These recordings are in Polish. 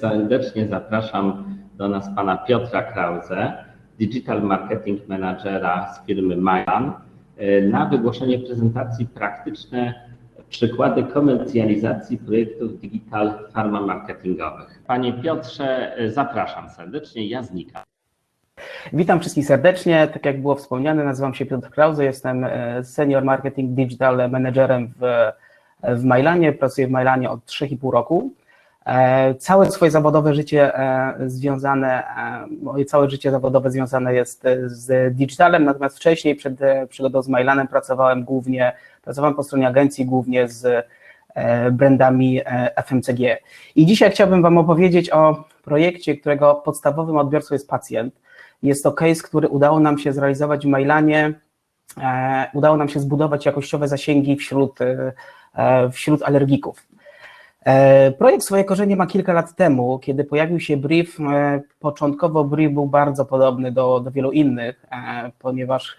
serdecznie zapraszam do nas pana Piotra Krause, Digital Marketing Managera z firmy Mayan, na wygłoszenie prezentacji praktyczne przykłady komercjalizacji projektów digital pharma marketingowych. Panie Piotrze, zapraszam serdecznie, ja znikam. Witam wszystkich serdecznie. Tak jak było wspomniane, nazywam się Piotr Krause, jestem Senior Marketing Digital Managerem w, w Mailanie. Pracuję w Mailanie od 3,5 roku. Całe swoje zawodowe życie związane, moje całe życie zawodowe związane jest z digitalem, natomiast wcześniej przed przygodą z Mailanem pracowałem głównie, pracowałem po stronie agencji głównie z brandami FMCG. I dzisiaj chciałbym Wam opowiedzieć o projekcie, którego podstawowym odbiorcą jest pacjent. Jest to case, który udało nam się zrealizować w Mailanie, udało nam się zbudować jakościowe zasięgi wśród, wśród alergików. Projekt swoje korzenie ma kilka lat temu, kiedy pojawił się brief. Początkowo brief był bardzo podobny do, do wielu innych, ponieważ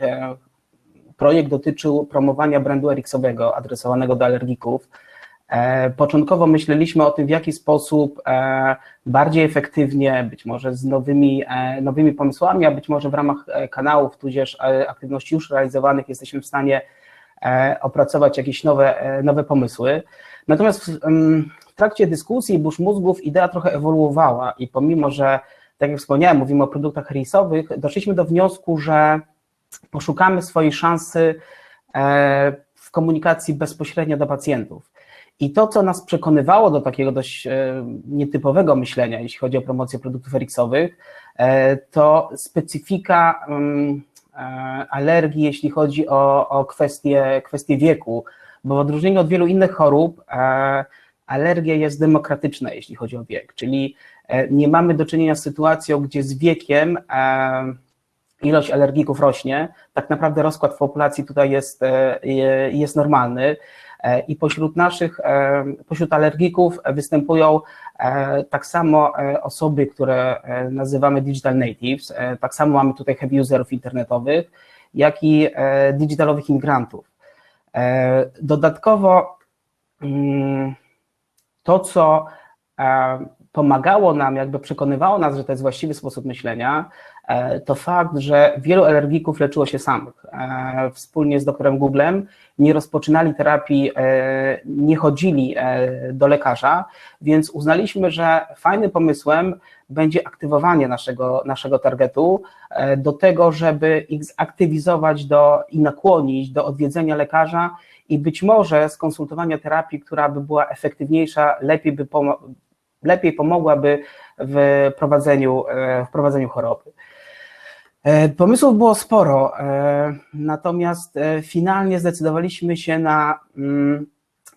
projekt dotyczył promowania brandu Ericssowego adresowanego do alergików. Początkowo myśleliśmy o tym, w jaki sposób bardziej efektywnie, być może z nowymi, nowymi pomysłami, a być może w ramach kanałów, tudzież aktywności już realizowanych, jesteśmy w stanie opracować jakieś nowe, nowe pomysły. Natomiast w, w trakcie dyskusji burz mózgów idea trochę ewoluowała i pomimo, że tak jak wspomniałem, mówimy o produktach rysowych, doszliśmy do wniosku, że poszukamy swojej szansy w komunikacji bezpośrednio do pacjentów. I to, co nas przekonywało do takiego dość nietypowego myślenia, jeśli chodzi o promocję produktów eriksowych, to specyfika alergii, jeśli chodzi o, o kwestie, kwestie wieku, bo w odróżnieniu od wielu innych chorób, alergia jest demokratyczna, jeśli chodzi o wiek, czyli nie mamy do czynienia z sytuacją, gdzie z wiekiem ilość alergików rośnie, tak naprawdę rozkład w populacji tutaj jest, jest normalny i pośród naszych, pośród alergików występują tak samo osoby, które nazywamy digital natives, tak samo mamy tutaj heavy userów internetowych, jak i digitalowych imigrantów. Dodatkowo to, co pomagało nam, jakby przekonywało nas, że to jest właściwy sposób myślenia, to fakt, że wielu alergików leczyło się samych. Wspólnie z doktorem Googlem nie rozpoczynali terapii, nie chodzili do lekarza, więc uznaliśmy, że fajnym pomysłem będzie aktywowanie naszego, naszego targetu do tego, żeby ich zaktywizować do, i nakłonić do odwiedzenia lekarza i być może skonsultowania terapii, która by była efektywniejsza, lepiej by pomo lepiej pomogłaby w prowadzeniu, w prowadzeniu choroby. Pomysłów było sporo, natomiast finalnie zdecydowaliśmy się na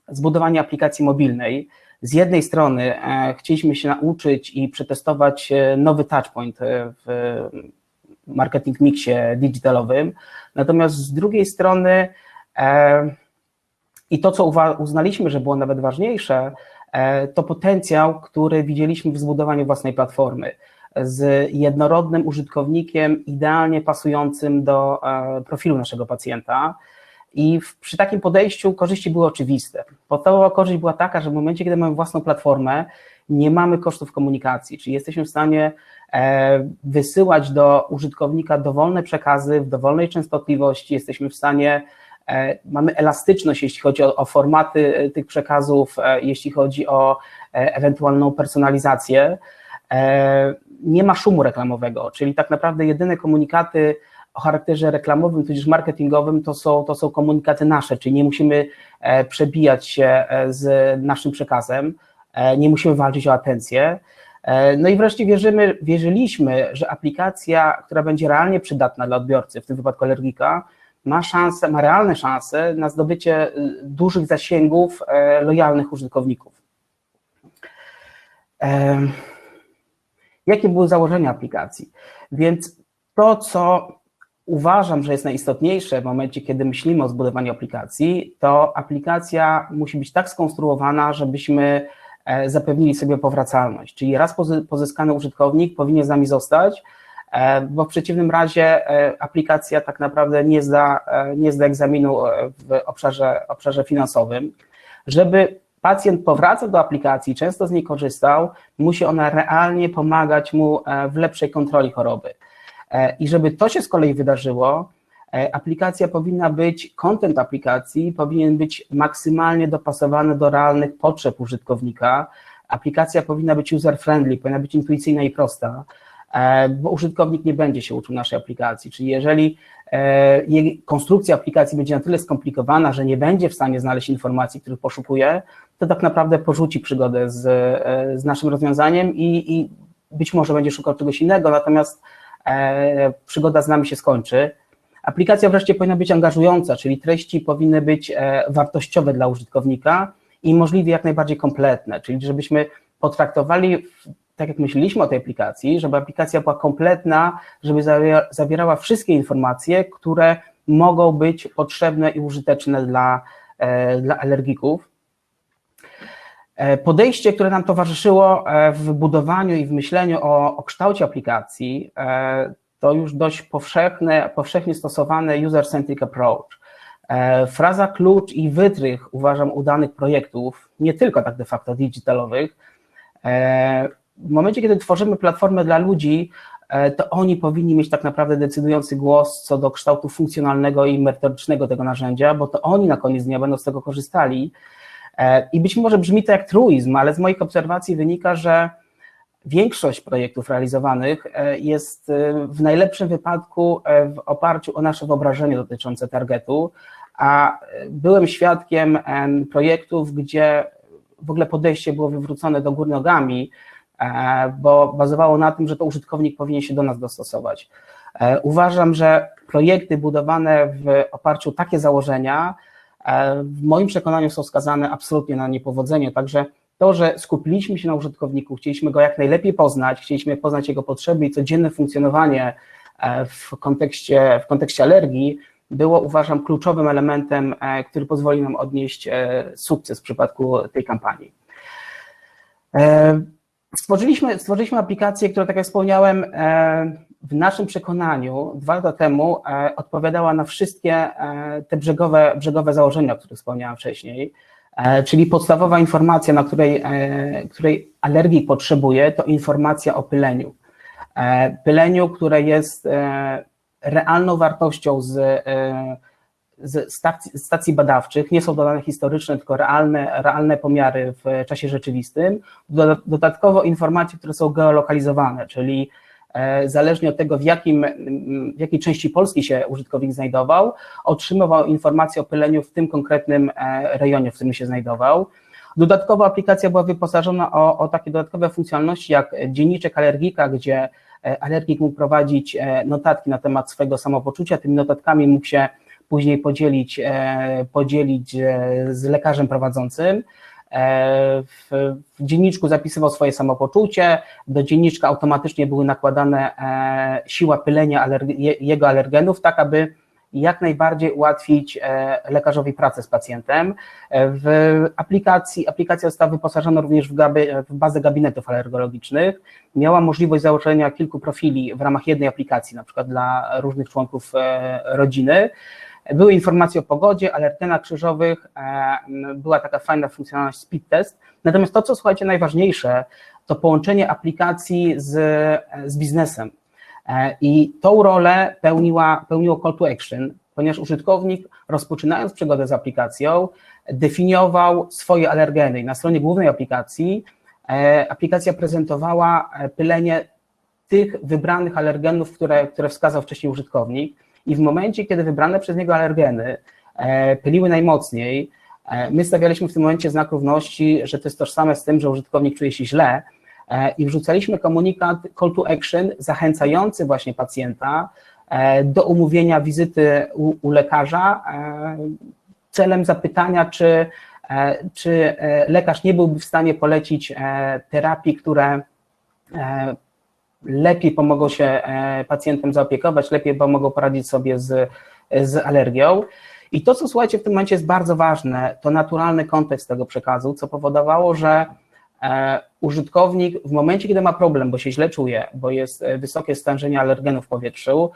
zbudowanie aplikacji mobilnej. Z jednej strony chcieliśmy się nauczyć i przetestować nowy touchpoint w marketing mixie digitalowym, natomiast z drugiej strony i to, co uznaliśmy, że było nawet ważniejsze, to potencjał, który widzieliśmy w zbudowaniu własnej platformy z jednorodnym użytkownikiem idealnie pasującym do profilu naszego pacjenta. I w, przy takim podejściu korzyści były oczywiste. Podstawowa korzyść była taka, że w momencie, kiedy mamy własną platformę, nie mamy kosztów komunikacji, czyli jesteśmy w stanie wysyłać do użytkownika dowolne przekazy w dowolnej częstotliwości, jesteśmy w stanie mamy elastyczność, jeśli chodzi o, o, formaty tych przekazów, jeśli chodzi o ewentualną personalizację. Nie ma szumu reklamowego, czyli tak naprawdę jedyne komunikaty o charakterze reklamowym, tudzież marketingowym, to są, to są komunikaty nasze, czyli nie musimy przebijać się z naszym przekazem, nie musimy walczyć o atencję. No i wreszcie wierzymy, wierzyliśmy, że aplikacja, która będzie realnie przydatna dla odbiorcy, w tym wypadku alergika, ma szansę, ma realne szanse na zdobycie dużych zasięgów lojalnych użytkowników. Jakie były założenia aplikacji? Więc to, co uważam, że jest najistotniejsze w momencie, kiedy myślimy o zbudowaniu aplikacji, to aplikacja musi być tak skonstruowana, żebyśmy zapewnili sobie powracalność, czyli raz pozyskany użytkownik powinien z nami zostać, bo w przeciwnym razie aplikacja tak naprawdę nie zda, nie zda egzaminu w obszarze, obszarze finansowym. Żeby pacjent powraca do aplikacji, często z niej korzystał, musi ona realnie pomagać mu e, w lepszej kontroli choroby. E, I żeby to się z kolei wydarzyło, e, aplikacja powinna być, content aplikacji powinien być maksymalnie dopasowany do realnych potrzeb użytkownika. Aplikacja powinna być user-friendly, powinna być intuicyjna i prosta, bo użytkownik nie będzie się uczył naszej aplikacji. Czyli jeżeli jej konstrukcja aplikacji będzie na tyle skomplikowana, że nie będzie w stanie znaleźć informacji, których poszukuje, to tak naprawdę porzuci przygodę z, z naszym rozwiązaniem i, i być może będzie szukał czegoś innego, natomiast e, przygoda z nami się skończy. Aplikacja wreszcie powinna być angażująca, czyli treści powinny być e, wartościowe dla użytkownika i możliwie jak najbardziej kompletne, czyli żebyśmy potraktowali, tak jak myśleliśmy o tej aplikacji, żeby aplikacja była kompletna, żeby zawierała wszystkie informacje, które mogą być potrzebne i użyteczne dla, e, dla alergików. E, podejście, które nam towarzyszyło e, w budowaniu i w myśleniu o, o kształcie aplikacji, to już dość powszechne, powszechnie stosowane user-centric approach. Fraza klucz i wytrych uważam udanych projektów, nie tylko tak de facto digitalowych. W momencie, kiedy tworzymy platformę dla ludzi, to oni powinni mieć tak naprawdę decydujący głos co do kształtu funkcjonalnego i merytorycznego tego narzędzia, bo to oni na koniec dnia będą z tego korzystali. E, I być może brzmi to jak truizm, ale z moich obserwacji wynika, że większość projektów realizowanych e, jest e, w najlepszym wypadku w oparciu o nasze wyobrażenie dotyczące targetu, a byłem świadkiem projektów, gdzie w ogóle podejście było wywrócone do góry nogami, bo bazowało na tym, że to użytkownik powinien się do nas dostosować. Uważam, że projekty budowane w oparciu o takie założenia E, w moim przekonaniu są skazane absolutnie na niepowodzenie, także to, że skupiliśmy się na użytkowniku, chcieliśmy go jak najlepiej poznać, chcieliśmy poznać jego potrzeby i codzienne funkcjonowanie e, w kontekście, w kontekście alergii, było uważam kluczowym elementem, e, który pozwoli nam odnieść sukces w przypadku tej kampanii. Stworzyliśmy, stworzyliśmy aplikację, która, tak jak wspomniałem, w naszym przekonaniu dwa lata temu e, odpowiadała na wszystkie e, te brzegowe, brzegowe założenia, o których wspomniałem wcześniej. E, czyli podstawowa informacja, na której, której alergik potrzebuje, to informacja o pyleniu. Pyleniu, które jest realną wartością z, z stacji, stacji badawczych, nie są to dane historyczne, tylko realne, realne pomiary w czasie rzeczywistym. Dodatkowo informacje, które są geolokalizowane, czyli E, zależnie od tego, w, jakim, w jakiej części Polski się użytkownik znajdował, otrzymywał informacje o pyleniu w tym konkretnym e, rejonie, w którym się znajdował. Dodatkowo aplikacja była wyposażona o, o takie dodatkowe funkcjonalności jak dzienniczek alergika, gdzie e, alergik mógł prowadzić notatki na temat swojego samopoczucia, tymi notatkami mógł się później podzielić, podzielić z lekarzem prowadzącym. E, w, dzienniczku zapisywał swoje samopoczucie, do dzienniczka automatycznie były nakładane e, siła pylenia jego alergenów, tak aby jak najbardziej ułatwić e, lekarzowi pracę z pacjentem. W aplikacji, aplikacja została wyposażona również w, gaby, w bazę gabinetów alergologicznych. Miała możliwość założenia kilku profili w ramach jednej aplikacji, na przykład dla różnych członków rodziny. Były informacje o pogodzie, alergenach krzyżowych, e, była taka fajna funkcjonalność speed test. Natomiast to, co słuchajcie, najważniejsze, to połączenie aplikacji z, z biznesem. E, I tą rolę pełniła, pełniło call to action, ponieważ użytkownik, rozpoczynając przygodę z aplikacją, definiował swoje alergeny. Na stronie głównej aplikacji e, aplikacja prezentowała pylenie tych wybranych alergenów, które, które wskazał wcześniej użytkownik i w momencie, kiedy wybrane przez niego alergeny e, pyliły najmocniej, e, my stawialiśmy w tym momencie znak równości, że to jest tożsame z tym, że użytkownik czuje się źle e, i wrzucaliśmy komunikat call to action zachęcający właśnie pacjenta do umówienia wizyty u, u lekarza celem zapytania, czy, czy lekarz nie byłby w stanie polecić terapii, które lepiej pomogą się e, pacjentom zaopiekować, lepiej pomogą poradzić sobie z, z alergią. I to, co słuchajcie, w tym momencie jest bardzo ważne, to naturalny kontekst tego przekazu, co powodowało, że e, użytkownik w momencie, kiedy ma problem, bo się źle czuje, bo jest e, wysokie stężenie alergenów w powietrzu,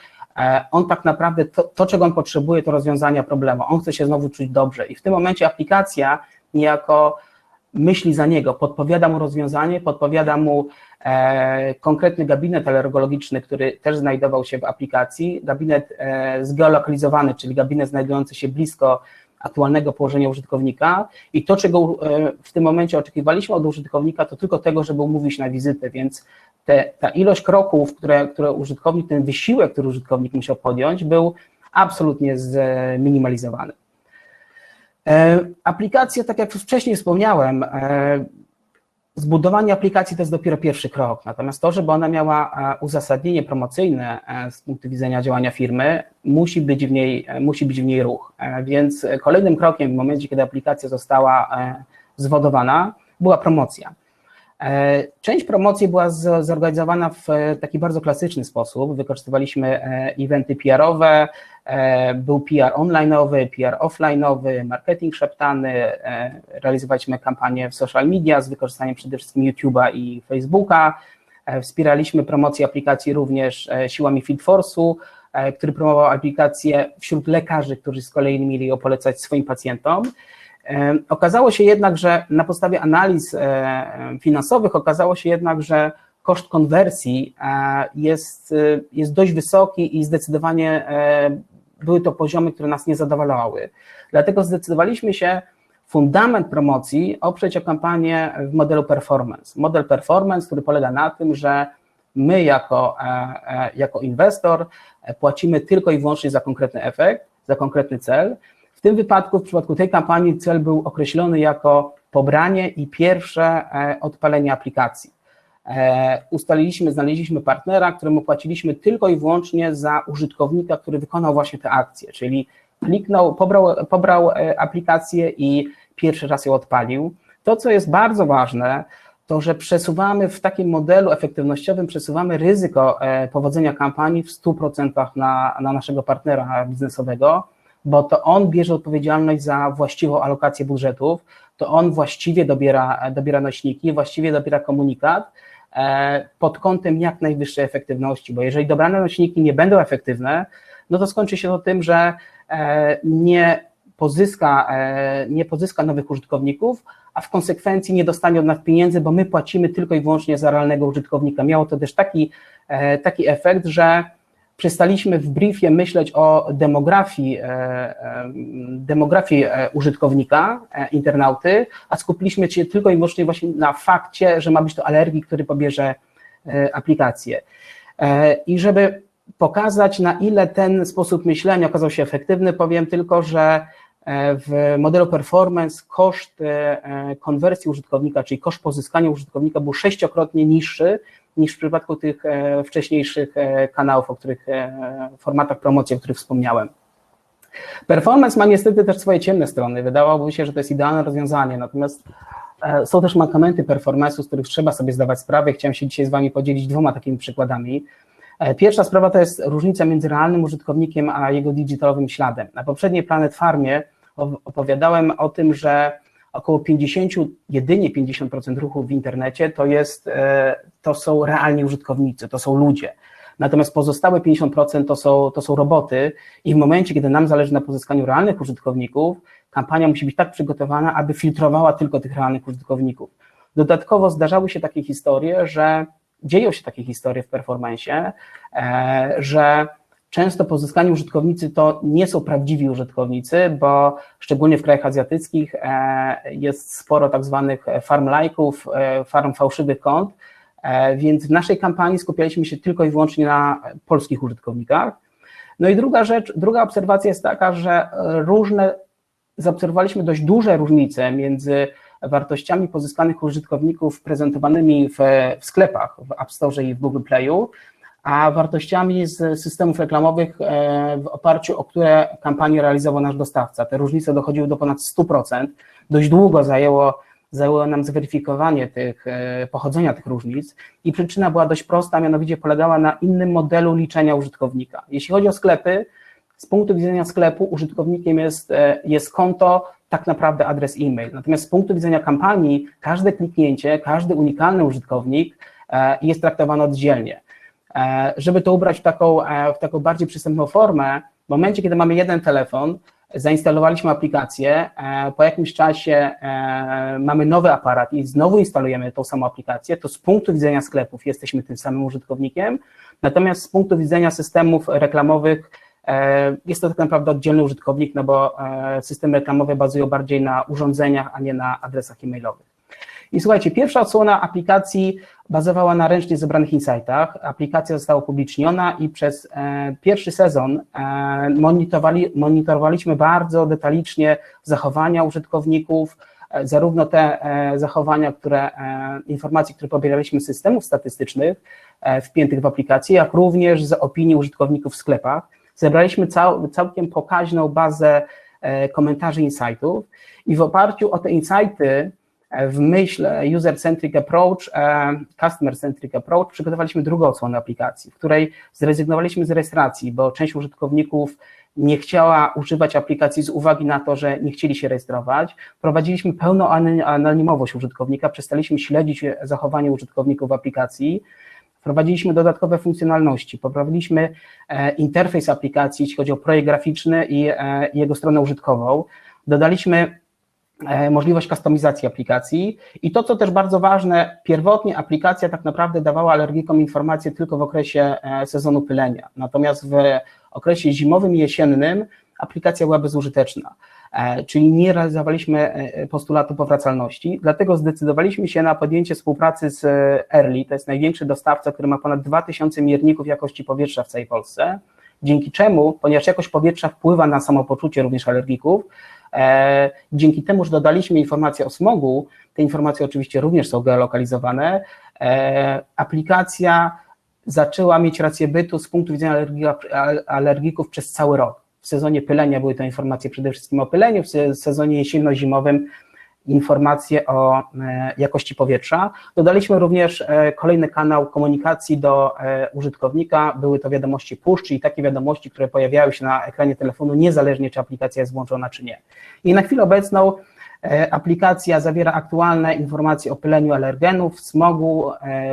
on tak naprawdę to, to, czego on potrzebuje, to rozwiązania problemu. On chce się znowu czuć dobrze i w tym momencie aplikacja niejako myśli za niego, podpowiada mu rozwiązanie, podpowiada mu e, konkretny gabinet alergologiczny, który też znajdował się w aplikacji, gabinet e, zgeolokalizowany, czyli gabinet znajdujący się blisko aktualnego położenia użytkownika. I to, czego e, w tym momencie oczekiwaliśmy od użytkownika, to tylko tego, żeby umówić na wizytę, więc te, ta ilość kroków, które, które użytkownik, ten wysiłek, który użytkownik musiał podjąć, był absolutnie zminimalizowany. E, aplikacja, tak jak wcześniej wspomniałem, e, zbudowanie aplikacji to jest dopiero pierwszy krok, natomiast to, żeby ona miała e, uzasadnienie promocyjne z punktu widzenia działania firmy, musi być w niej, musi być w niej ruch. Więc kolejnym krokiem w momencie, kiedy aplikacja została zwodowana, była promocja. Część promocji była zorganizowana w taki bardzo klasyczny sposób. Wykorzystywaliśmy eventy PR-owe, E, był PR online'owy, PR offline'owy, marketing szeptany, e, realizowaliśmy kampanię w social media z wykorzystaniem przede wszystkim YouTube'a i Facebooka. E, wspieraliśmy promocję aplikacji również siłami Fieldforce'u, który promował aplikację wśród lekarzy, którzy z kolei mieli ją polecać swoim pacjentom. Okazało się jednak, że na podstawie analiz finansowych okazało się jednak, że koszt konwersji jest, jest dość wysoki i zdecydowanie były to poziomy, które nas nie zadowalały. Dlatego zdecydowaliśmy się fundament promocji oprzeć o kampanię w modelu performance. Model performance, który polega na tym, że my jako, e, e, jako inwestor płacimy tylko i wyłącznie za konkretny efekt, za konkretny cel. Tym wypadku, w przypadku tej kampanii, cel był określony jako pobranie i pierwsze e, odpalenie aplikacji. E, ustaliliśmy, znaleźliśmy partnera, któremu płaciliśmy tylko i wyłącznie za użytkownika, który wykonał właśnie tę akcję, czyli kliknął, pobrał, pobrał e, aplikację i pierwszy raz ją odpalił. To, co jest bardzo ważne, to że przesuwamy w takim modelu efektywnościowym, przesuwamy ryzyko powodzenia kampanii w 100% na, na naszego partnera biznesowego, bo to on bierze odpowiedzialność za właściwą alokację budżetów, to on właściwie dobiera, dobiera nośniki, właściwie dobiera komunikat, E, pod kątem jak najwyższej efektywności, bo jeżeli dobrane nośniki nie będą efektywne, no to skończy się to tym, że e, nie pozyska, e, nie pozyska nowych użytkowników, a w konsekwencji nie dostanie od nas pieniędzy, bo my płacimy tylko i wyłącznie za realnego użytkownika. Miało to też taki, taki efekt, że przestaliśmy w briefie myśleć o demografii, e, e, demografii e, użytkownika, internauty, a skupiliśmy się tylko i wyłącznie właśnie na fakcie, że ma być to alergii, który pobierze aplikację. I żeby pokazać, na ile ten sposób myślenia okazał się efektywny, powiem tylko, że w modelu performance koszt konwersji użytkownika, czyli koszt pozyskania użytkownika był sześciokrotnie niższy niż w przypadku tych e, wcześniejszych e, kanałów, o których, e, formatach promocji, o których wspomniałem. Performance ma niestety też swoje ciemne strony. Wydawałoby się, że to jest idealne rozwiązanie, natomiast są też mankamenty performance'u, z których trzeba sobie zdawać sprawę. Chciałem się dzisiaj z Wami podzielić dwoma takimi przykładami. Pierwsza sprawa to jest różnica między realnym użytkownikiem a jego digitalowym śladem. Na poprzedniej Planet Farmie opowiadałem o tym, że około 50, jedynie 50% ruchów w internecie to, jest, to są realni użytkownicy, to są ludzie. Natomiast pozostałe 50% to są, to są roboty i w momencie, kiedy nam zależy na pozyskaniu realnych użytkowników, kampania musi być tak przygotowana, aby filtrowała tylko tych realnych użytkowników. Dodatkowo zdarzały się takie historie, że dzieją się takie historie w performance, e, że Często pozyskani użytkownicy to nie są prawdziwi użytkownicy, bo szczególnie w krajach azjatyckich e, jest sporo tak zwanych farm like'ów, e, farm fałszywych kont, więc w naszej kampanii skupialiśmy się tylko i wyłącznie na polskich użytkownikach. No i druga rzecz, druga obserwacja jest taka, że różne, zaobserwowaliśmy dość duże różnice między wartościami pozyskanych użytkowników prezentowanymi w, w sklepach, w App Store i w Google Playu, a wartościami z systemów reklamowych, e, w oparciu o które kampanię realizował nasz dostawca. Te różnice dochodziły do ponad 100%. Dość długo zajęło, zajęło nam zweryfikowanie tych, e, pochodzenia tych różnic i przyczyna była dość prosta, mianowicie polegała na innym modelu liczenia użytkownika. Jeśli chodzi o sklepy, z punktu widzenia sklepu użytkownikiem jest, e, jest konto, tak naprawdę adres e-mail. Natomiast z punktu widzenia kampanii każde kliknięcie, każdy unikalny użytkownik jest traktowany oddzielnie. E, żeby to ubrać w taką, e, w taką bardziej przystępną formę, w momencie, kiedy mamy jeden telefon, zainstalowaliśmy aplikację, e, po jakimś czasie e, mamy nowy aparat i znowu instalujemy tą samą aplikację, to z punktu widzenia sklepów jesteśmy tym samym użytkownikiem, natomiast z punktu widzenia systemów reklamowych e, jest to tak naprawdę oddzielny użytkownik, no bo systemy reklamowe bazują bardziej na urządzeniach, a nie na adresach e-mailowych. I słuchajcie, pierwsza odsłona aplikacji bazowała na ręcznie zebranych insightach. Aplikacja została upubliczniona i przez e, pierwszy sezon e, monitorowali, monitorowaliśmy bardzo detalicznie zachowania użytkowników, e, zarówno te e, zachowania, które, e, informacje, które pobieraliśmy z systemów statystycznych e, wpiętych w aplikację, jak również z opinii użytkowników w sklepach. Zebraliśmy cał, całkiem pokaźną bazę e, komentarzy insightów i w oparciu o te insighty w myśl user-centric approach, e, customer-centric approach przygotowaliśmy drugą odsłonę aplikacji, w której zrezygnowaliśmy z rejestracji, bo część użytkowników nie chciała używać aplikacji z uwagi na to, że nie chcieli się rejestrować. Prowadziliśmy pełną anonimowość użytkownika, przestaliśmy śledzić zachowanie użytkowników aplikacji, wprowadziliśmy dodatkowe funkcjonalności, poprawiliśmy e, interfejs aplikacji, jeśli chodzi o projekt graficzny i e, jego stronę użytkową. Dodaliśmy możliwość kustomizacji aplikacji. I to, co też bardzo ważne, pierwotnie aplikacja tak naprawdę dawała alergikom informacje tylko w okresie e, sezonu pylenia, natomiast w okresie zimowym i jesiennym aplikacja była bezużyteczna, e, czyli nie realizowaliśmy postulatu powracalności, dlatego zdecydowaliśmy się na podjęcie współpracy z Early, to jest największy dostawca, który ma ponad 2000 mierników jakości powietrza w całej Polsce, dzięki czemu, ponieważ jakość powietrza wpływa na samopoczucie również alergików, E, dzięki temu, że dodaliśmy informacje o smogu, te informacje oczywiście również są geolokalizowane, e, aplikacja zaczęła mieć rację bytu z punktu widzenia alergików przez cały rok. W sezonie pylenia były to informacje przede wszystkim o pyleniu, w sezonie jesienno-zimowym informacje o e, jakości powietrza. Dodaliśmy również e, kolejny kanał komunikacji do e, użytkownika. Były to wiadomości push, czyli takie wiadomości, które pojawiały się na ekranie telefonu, niezależnie czy aplikacja jest włączona, czy nie. I na chwilę obecną Aplikacja zawiera aktualne informacje o pyleniu alergenów, smogu,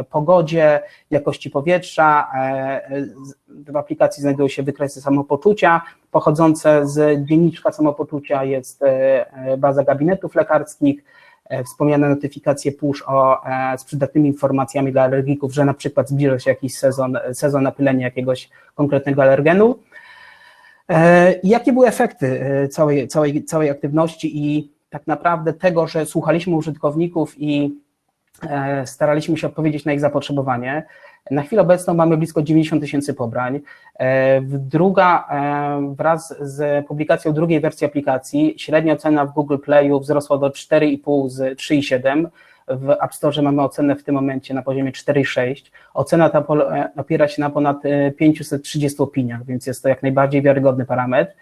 pogodzie, jakości powietrza. W aplikacji znajdują się wykresy samopoczucia, pochodzące z dzienniczka samopoczucia jest e, e, baza gabinetów lekarskich, e, wspomniane notyfikacje push o, z przydatnymi informacjami dla alergików, że na przykład zbliża się jakiś sezon, sezon napylenia jakiegoś konkretnego alergenu. Jakie były efekty całej, całej, całej aktywności i tak naprawdę tego, że słuchaliśmy użytkowników i staraliśmy się odpowiedzieć na ich zapotrzebowanie. Na chwilę obecną mamy blisko 90 tysięcy pobrań. E, druga, e, wraz z publikacją drugiej wersji aplikacji, średnia cena w Google Playu wzrosła do 4,5 z 3,7. W App Store mamy ocenę w tym momencie na poziomie 4,6. Ocena ta e, opiera się na ponad 530 opiniach, więc jest to jak najbardziej wiarygodny parametr.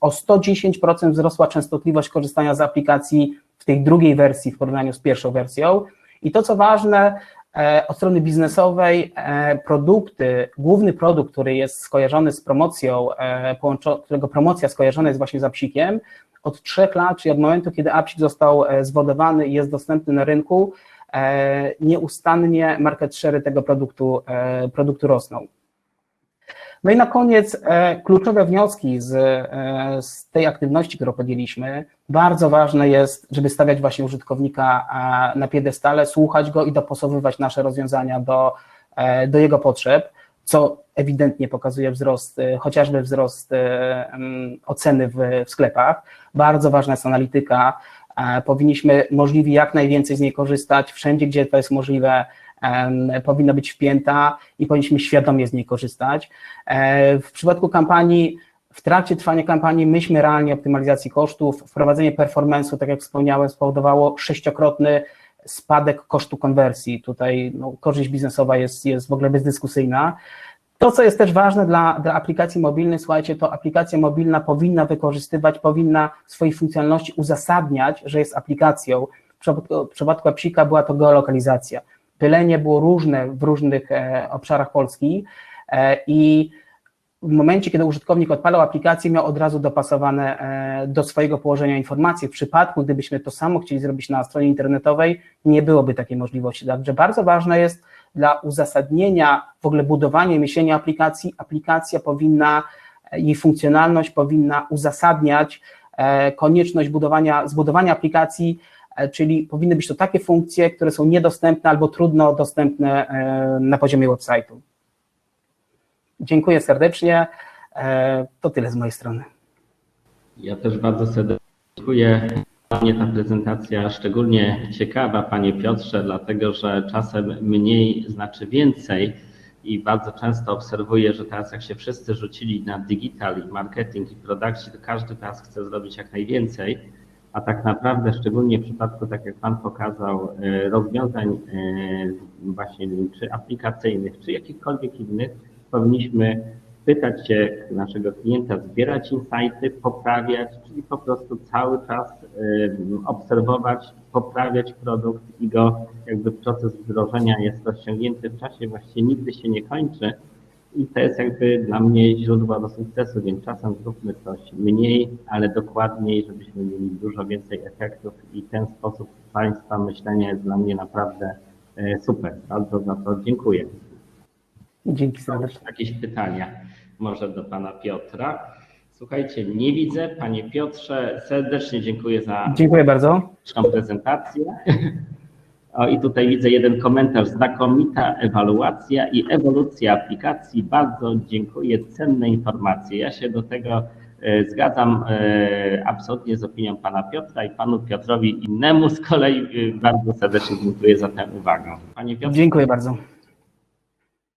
O 110% wzrosła częstotliwość korzystania z aplikacji w tej drugiej wersji w porównaniu z pierwszą wersją. I to co ważne, E, od strony biznesowej e, produkty, główny produkt, który jest skojarzony z promocją, e, którego promocja skojarzona jest właśnie z apsikiem, od trzech lat, czyli od momentu, kiedy apsik został zwodowany i jest dostępny na rynku, nieustannie market share tego produktu, produktu rosną. No i na koniec e, kluczowe wnioski z, e, z tej aktywności, którą podjęliśmy. Bardzo ważne jest, żeby stawiać właśnie użytkownika e, na piedestale, słuchać go i dopasowywać nasze rozwiązania do, do jego potrzeb, co ewidentnie pokazuje wzrost, chociażby wzrost oceny w, w sklepach. Bardzo ważna jest analityka. Powinniśmy możliwie jak najwięcej z niej korzystać, wszędzie, gdzie to jest możliwe, powinna być wpięta i powinniśmy świadomie z niej korzystać. E, w przypadku kampanii, w trakcie trwania kampanii myślmy realnie optymalizacji kosztów. Wprowadzenie performance'u, tak jak wspomniałem, spowodowało sześciokrotny spadek kosztu konwersji. Tutaj no, korzyść biznesowa jest, jest w ogóle bezdyskusyjna. To, co jest też ważne dla, dla aplikacji mobilnych, słuchajcie, to aplikacja mobilna powinna wykorzystywać, powinna swoich funkcjonalności uzasadniać, że jest aplikacją. W przypadku, w przypadku była to geolokalizacja. Pylenie było różne w różnych e, obszarach Polski e, i w momencie, kiedy użytkownik odpalał aplikację, miał od razu dopasowane e, do swojego położenia informacje. W przypadku, gdybyśmy to samo chcieli zrobić na stronie internetowej, nie byłoby takiej możliwości. Także bardzo ważne jest dla uzasadnienia w ogóle budowania i myślenia aplikacji, aplikacja powinna i funkcjonalność powinna uzasadniać e, konieczność budowania, zbudowania aplikacji, e, czyli powinny być to takie funkcje, które są niedostępne albo trudno dostępne e, na poziomie website'u. Dziękuję serdecznie. E, To tyle z mojej strony. Ja też bardzo serdecznie dziękuję. Dla ta prezentacja szczególnie ciekawa, Panie Piotrze, dlatego że czasem mniej znaczy więcej i bardzo często obserwuję, że teraz jak się wszyscy rzucili na digital i marketing i production, to każdy teraz chce zrobić jak najwięcej, a tak naprawdę szczególnie w przypadku, tak jak Pan pokazał, e, rozwiązań e, właśnie czy aplikacyjnych, czy jakichkolwiek innych, powinniśmy pytać się naszego klienta, zbierać insighty, poprawiać, czyli po prostu cały czas obserwować, poprawiać produkt i go jakby proces wdrożenia jest rozciągnięty w czasie, właściwie nigdy się nie kończy i to jest jakby dla mnie źródło do sukcesu, więc czasem zróbmy coś mniej, ale dokładniej, żebyśmy mieli dużo więcej efektów i ten sposób Państwa myślenia jest dla mnie naprawdę y, super. Bardzo za to dziękuję. Dzięki serdecznie. jakieś pytania może do pana Piotra. Słuchajcie, nie widzę. Panie Piotrze, serdecznie dziękuję za Dziękuję bardzo. prezentację. O, i tutaj widzę jeden komentarz. Znakomita ewaluacja i ewolucja aplikacji. Bardzo dziękuję. Cenne informacje. Ja się do tego e, zgadzam e, absolutnie z opinią pana Piotra i panu Piotrowi innemu z kolei e, bardzo serdecznie dziękuję za tę uwagę. Panie Piotrze, Dziękuję bardzo.